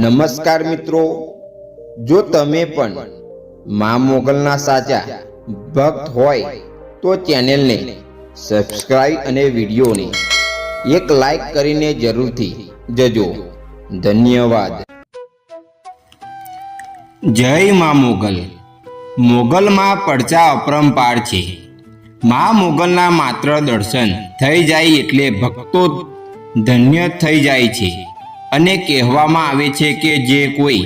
નમસ્કાર મિત્રો. જો તમે પણ મા મોગલના સાચા ભક્ત હોય, તો ચેનલને સબસ્ક્રાઇબ અને વિડીયોને એક લાઈક કરીને જરૂરથી જજો. ધન્યવાદ. જય મા મોગલ. મોગલમાં પડચા અપરંપાર છે. મા મોગલના માત્ર દર્શન થઈ જાય એટલે ભક્તો ધન્ય થઈ જાય છે. અને કહેવામાં આવે છે કે જે કોઈ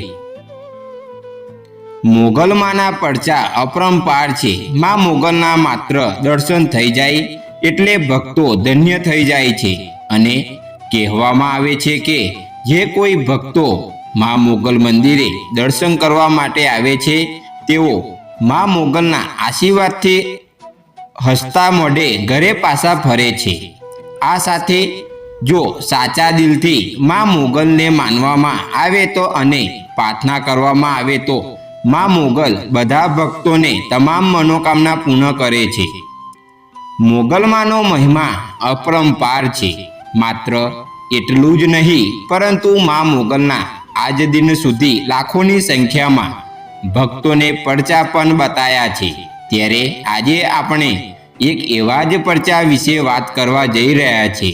મોગલમાંના પડચા અપરંપાર છે. મા મોગલના માત્ર દર્શન થઈ જાય એટલે ભક્તો ધન્ય થઈ જાય છે અને કહેવામાં આવે છે કે જે કોઈ ભક્તો મા મોગલ મંદિરે દર્શન કરવા માટે આવે છે, તેઓ મા મોગલના આશીર્વાદથી હસતા મોઢે ઘરે પાછા ફરે છે. આ સાથે જો સાચા દિલથી માં મોગલને માનવામાં આવે તો અને પ્રાર્થના કરવામાં આવે તો માં મોગલ બધા ભક્તોને તમામ મનોકામના પૂર્ણ કરે છે. મોગલમાંનો મહિમા અપરંપાર છે. માત્ર એટલું જ નહીં, પરંતુ મા મોગલના આજ દિન સુધી લાખોની સંખ્યામાં ભક્તોને પડચા પણ બતાયા છે. ત્યારે આજે આપણે એક એવા જ પડચા વિશે વાત કરવા જઈ રહ્યા છે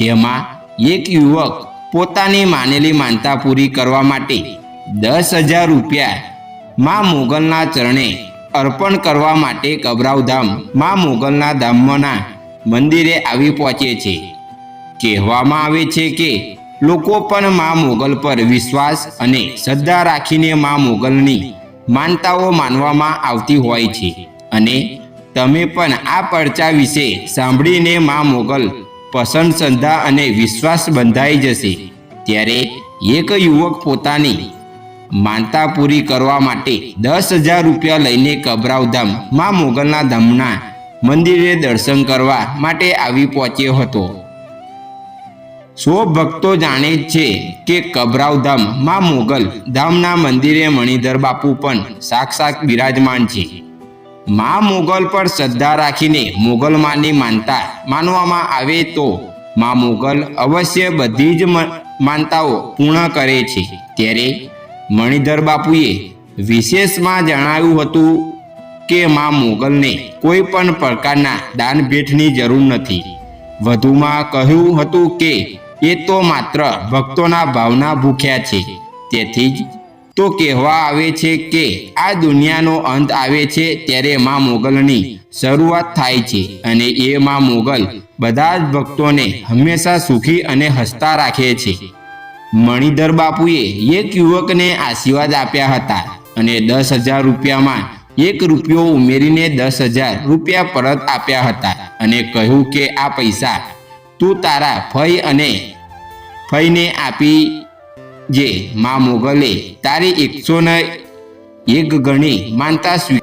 જેમાં એક યુવક પોતાની માનેલી માનતા પૂરી કરવા માટે દસ હજાર રૂપિયા મા મોગલના ચરણે અર્પણ કરવા માટે કબરાવધામ મા મોગલના ધામના મંદિરે આવી પહોંચે છે. કહેવામાં આવે છે કે લોકો પણ મા મોગલ પર વિશ્વાસ અને શ્રદ્ધા રાખીને મા મોગલની માનતાઓ માનવામાં આવતી હોય છે. અને તમે પણ આ પડચા વિશે સાંભળીને મા મોગલ પસંદ અને વિશ્વાસ બંધાઈ જશે. ત્યારે એક યુવક પોતાની માનતા પૂરી કરવા માટે દસ હજાર રૂપિયા લઈને કબરાવધામ મા મોગલના ધામના મંદિરે દર્શન કરવા માટે આવી પહોંચ્યો હતો. સો ભક્તો જાણે છે કે કબરાવધામ મા મોગલ ધામના મંદિરે મણિધર બાપુ પણ સાક્ષાત બિરાજમાન છે. મા મોગલ પર શ્રદ્ધા રાખીને મોગલમાંની માનતા માનવામાં આવે તો મા મોગલ અવશ્ય બધી જ માનતાઓ પૂર્ણ કરે છે. ત્યારે મણિધર બાપુએ વિશેષમાં જણાવ્યું હતું કે મા મોગલને કોઈ પણ પ્રકારના દાન ભેટની જરૂર નથી. વધુમાં કહ્યું હતું કે એ તો માત્ર ભક્તોના ભાવના ભૂખ્યા છે. તેથી જ તો કહેવા આવે છે કે આ દુનિયાનો અંત આવે છે ત્યારે મા મોગલની શરૂઆત થાય છે અને એ માં મોગલ બધા જ ભક્તોને હંમેશા સુખી અને હસતા રાખે છે. મણિધર બાપુએ એક યુવકને આશીર્વાદ આપ્યા હતા અને દસ હજાર રૂપિયામાં એક રૂપિયો ઉમેરીને દસ હજાર રૂપિયા પરત આપ્યા હતા અને કહ્યું કે આ પૈસા તું તારા ફઈ અને ફઈને આપી જે મા મોગલે તારી એકસો ને એક ગણી માનતા સ્વી